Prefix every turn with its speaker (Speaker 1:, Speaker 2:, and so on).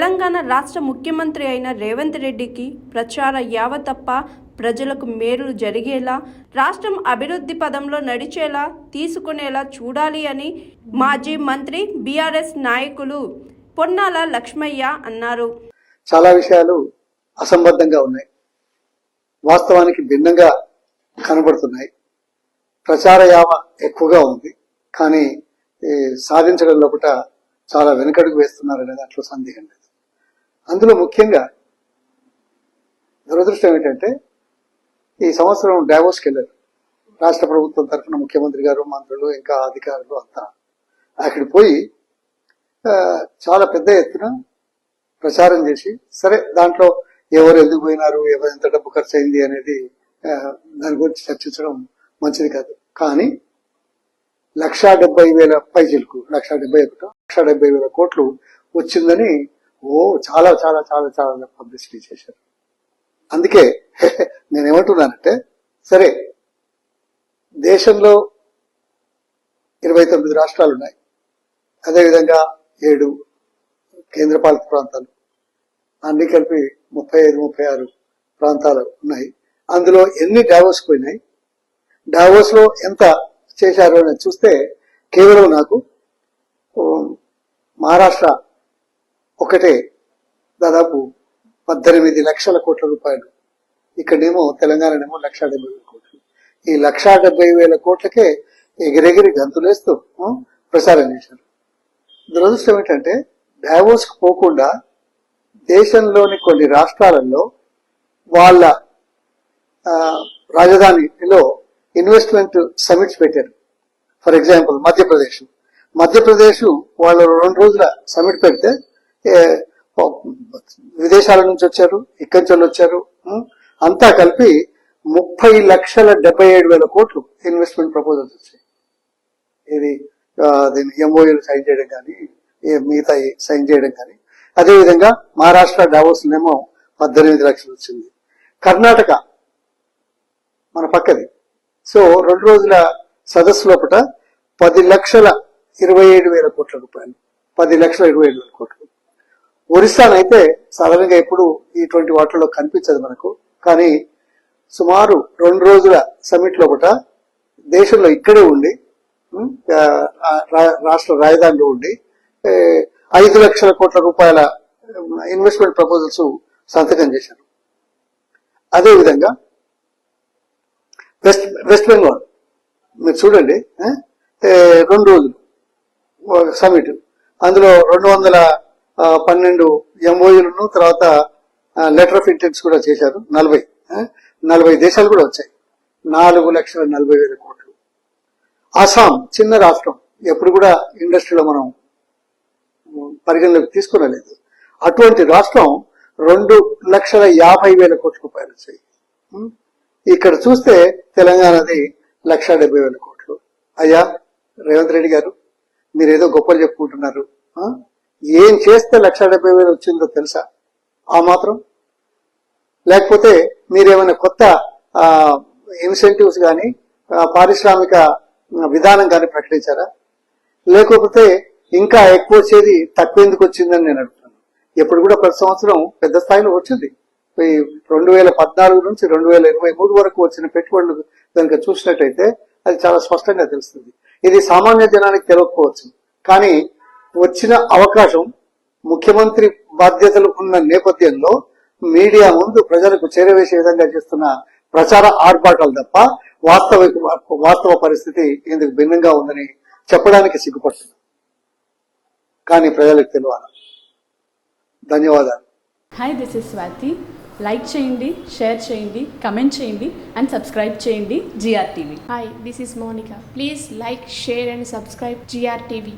Speaker 1: తెలంగాణ రాష్ట్ర ముఖ్యమంత్రి అయిన రేవంత్ రెడ్డికి ప్రచార యావ తప్ప ప్రజలకు మేలు జరిగేలా రాష్ట్రం అభివృద్ధి పదంలో నడిచేలా తీసుకునేలా చూడాలి అని మాజీ మంత్రి బీఆర్ఎస్ నాయకులు పొన్నాల లక్ష్మయ్య అన్నారు.
Speaker 2: చాలా విషయాలు అసంబద్ధంగా ఉన్నాయి. వాస్తవానికి భిన్నంగా కనబడుతున్నాయి. ప్రచార యావ ఎక్కువగా ఉంది. కానీ ఈ సాధించడం లోపల చాలా వెనుకడుగు వేస్తున్నారనే దాంట్లో సందేహం లేదు. అందులో ముఖ్యంగా దురదృష్టం ఏంటంటే ఈ సంవత్సరం డావోస్కి వెళ్ళారు. రాష్ట్ర ప్రభుత్వం తరఫున ముఖ్యమంత్రి గారు మంత్రులు ఇంకా అధికారులు అంతా. అక్కడికి పోయి చాలా పెద్ద ఎత్తున ప్రచారం చేసి సరే దాంట్లో ఎవరు ఎందుకు పోయినారు ఎవరు ఎంత డబ్బు ఖర్చు అయింది అనేది దాని గురించి చర్చించడం మంచిది కాదు. కానీ లక్షా డెబ్బై వేల పైజీలకు లక్షా డెబ్బై ఒకటో లక్షా డెబ్బై వేల కోట్లు వచ్చిందని ఓ చాలా చాలా చాలా చాలా పబ్లిసిటీ చేశారు. అందుకే నేనేమంటున్నానంటే సరే దేశంలో ఇరవై తొమ్మిది రాష్ట్రాలు ఉన్నాయి అదేవిధంగా ఏడు కేంద్రపాలిత ప్రాంతాలు అన్ని కలిపి ముప్పై ఐదు ముప్పై ఆరు ప్రాంతాలు ఉన్నాయి. అందులో ఎన్ని డావోస్ పోయినాయి? డావోస్లో ఎంత చేశారు అని చూస్తే కేవలం నాకు మహారాష్ట్ర ఒకటే దాదాపు పద్దెనిమిది లక్షల కోట్ల రూపాయలు. ఇక్కడేమో తెలంగాణనేమో లక్ష డెబ్బై వేల కోట్లు. ఈ లక్షా డెబ్బై వేల కోట్లకే ఎగిరెగిరి గంతులేస్తూ ప్రసారం చేశారు. దురదృష్టం ఏంటంటే డైవోర్స్కి పోకుండా దేశంలోని కొన్ని రాష్ట్రాలలో వాళ్ళ రాజధానిలో ఇన్వెస్ట్మెంట్ సమిట్స్ పెట్టారు. For example Madhya Pradesh. Madhya Pradesh వాళ్ళు రెండు రోజుల సమిట్ పెడితే విదేశాల నుంచి వచ్చారు ఇక్కడి నుంచి వాళ్ళు వచ్చారు అంతా కలిపి ముప్పై లక్షల డెబ్బై ఏడు వేల కోట్లు ఇన్వెస్ట్మెంట్ ప్రపోజల్స్ వచ్చాయి. ఇది దీన్ని ఎంఓయూలు సైన్ చేయడం కానీ మిగతా సైన్ చేయడం కానీ. అదేవిధంగా మహారాష్ట్ర డావోస్ నేమో పద్దెనిమిది లక్షలు వచ్చింది. కర్ణాటక మన పక్కది. సో రెండు రోజుల సదస్సు లోపల పది లక్షల ఇరవై ఏడు వేల కోట్ల రూపాయలు. పది లక్షల ఇరవై ఏడు వేల కోట్లు. ఒరిస్సానైతే సాధారణంగా ఎప్పుడు ఇటువంటి వాటిల్లో కనిపించదు మనకు. కానీ సుమారు రెండు రోజుల సమిట్ లోపల దేశంలో ఇక్కడే ఉండి రా- రాష్ట్ర రాజధానిలో ఉండి ఐదు లక్షల కోట్ల రూపాయల ఇన్వెస్ట్మెంట్ ప్రపోజల్స్ సంతకం చేశారు. అదేవిధంగా వెస్ట్ వెస్ట్ బెంగాల్ మీరు చూడండి రెండు రోజులు సమిట్ అందులో రెండు వందల పన్నెండు ఎంఓయూలను తర్వాత లెటర్ ఆఫ్ ఇంటెంట్స్ కూడా చేశారు. నలభై నలభై దేశాలు కూడా వచ్చాయి. నాలుగు లక్షల నలభై వేల కోట్లు. అస్సాం చిన్న రాష్ట్రం. ఎప్పుడు కూడా ఇండస్ట్రీలో మనం పరిగణలోకి తీసుకురాలేదు అటువంటి రాష్ట్రం రెండు లక్షల యాభై వేల కోట్ల రూపాయలు వచ్చాయి. ఇక్కడ చూస్తే తెలంగాణది లక్ష డెబ్బై వేల కోట్లు. అయ్యా రేవంత్ రెడ్డి గారు మీరు ఏదో గొప్పలు చెప్పుకుంటున్నారు. ఏం చేస్తే లక్ష డెబ్బై వేలు వచ్చిందో తెలుసా? ఆ మాత్రం? లేకపోతే మీరేమైనా కొత్త ఇన్సెంటివ్స్ కానీ పారిశ్రామిక విధానం కానీ ప్రకటించారా? లేకపోతే ఇంకా ఎక్కువ వచ్చేది తక్కువ ఎందుకు వచ్చిందని నేను అడుగుతాను ఎప్పుడు కూడా ప్రతి సంవత్సరం పెద్ద స్థాయిలో వచ్చింది. ఈ రెండు వేల పద్నాలుగు నుంచి రెండు వేల ఇరవై మూడు వరకు వచ్చిన పెట్టుబడులు కనుక చూసినట్టయితే అది చాలా స్పష్టంగా తెలుస్తుంది. ఇది సామాన్య జనానికి తెలియకపోవచ్చు కానీ వచ్చిన అవకాశం ముఖ్యమంత్రి బాధ్యతలు ఉన్న నేపథ్యంలో మీడియా ముందు ప్రజలకు చేరవేసే విధంగా చేస్తున్న ప్రచార ఆర్భాటాలు తప్ప వాస్తవ వాస్తవ పరిస్థితి ఇందుకు భిన్నంగా ఉందని చెప్పడానికి సిగ్గుపడుతుంది కానీ ప్రజలకు తెలియాలి. ధన్యవాదాలు.
Speaker 3: Hi this is Swathi like చేయండి షేర్ చేయండి కమెంట్ చేయండి అండ్ సబ్స్క్రైబ్ చేయండి G R TV
Speaker 4: Hi, this is Monica. Please like, share, and subscribe GRTV.